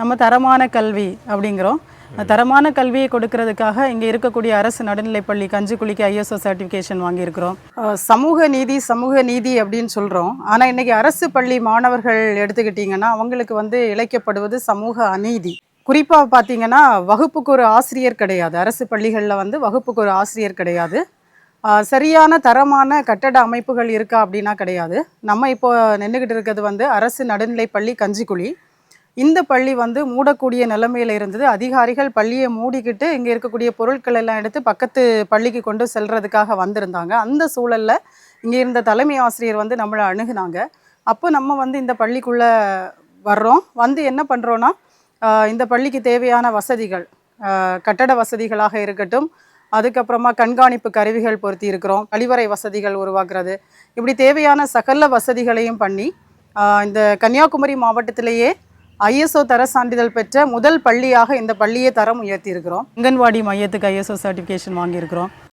நம்ம தரமான கல்வி அப்படிங்கிறோம். தரமான கல்வியை கொடுக்கறதுக்காக இங்கே இருக்கக்கூடிய அரசு நடுநிலைப்பள்ளி கஞ்சிக்குளிக்கு ஐஎஸ்ஓ சர்டிஃபிகேஷன் வாங்கியிருக்கிறோம். சமூக நீதி சமூக நீதி அப்படின்னு சொல்கிறோம் ஆனால் இன்னைக்கு அரசு பள்ளி மாணவர்கள் எடுத்துக்கிட்டிங்கன்னா அவங்களுக்கு வந்து இழைக்கப்படுவது சமூக அநீதி. குறிப்பாக பார்த்தீங்கன்னா வகுப்புக்கு ஒரு ஆசிரியர் கிடையாது. அரசு பள்ளிகளில் வந்து வகுப்புக்கு ஒரு ஆசிரியர் கிடையாது. சரியான தரமான கட்டட அமைப்புகள் இருக்கா அப்படின்னா கிடையாது. நம்ம இப்போ நின்றுக்கிட்டு இருக்கிறது வந்து அரசு நடுநிலைப்பள்ளி கஞ்சிக்குழி இந்த பள்ளி வந்து மூடக்கூடிய நிலைமையில் இருந்தது. அதிகாரிகள் பள்ளியை மூடிக்கிட்டு இங்கே இருக்கக்கூடிய பொருட்கள் எல்லாம் எடுத்து பக்கத்து பள்ளிக்கு கொண்டு செல்றதுக்காக வந்திருந்தாங்க. அந்த சூழலில் இங்கே இருந்த தலைமை ஆசிரியர் வந்து நம்மளை அணுகுனாங்க. அப்போ நம்ம வந்து இந்த பள்ளிக்குள்ளே வர்றோம். வந்து என்ன பண்ணுறோன்னா இந்த பள்ளிக்கு தேவையான வசதிகள் கட்டட வசதிகளாக இருக்கட்டும் அதுக்கப்புறமா கண்காணிப்பு கருவிகள் பொருத்தி இருக்கிறோம் கழிவறை வசதிகள் உருவாக்குறது இப்படி தேவையான சகல வசதிகளையும் பண்ணி இந்த கன்னியாகுமரி மாவட்டத்திலேயே ஐஎஸ்ஓ தர சான்றிதழ் பெற்ற முதல் பள்ளியாக இந்த பள்ளியை தரம் உயர்த்தி இருக்கிறோம் அங்கன்வாடி மையத்துக்கு ஐஎஸ்ஓ சர்டிஃபிகேஷன் வாங்கியிருக்கிறோம்.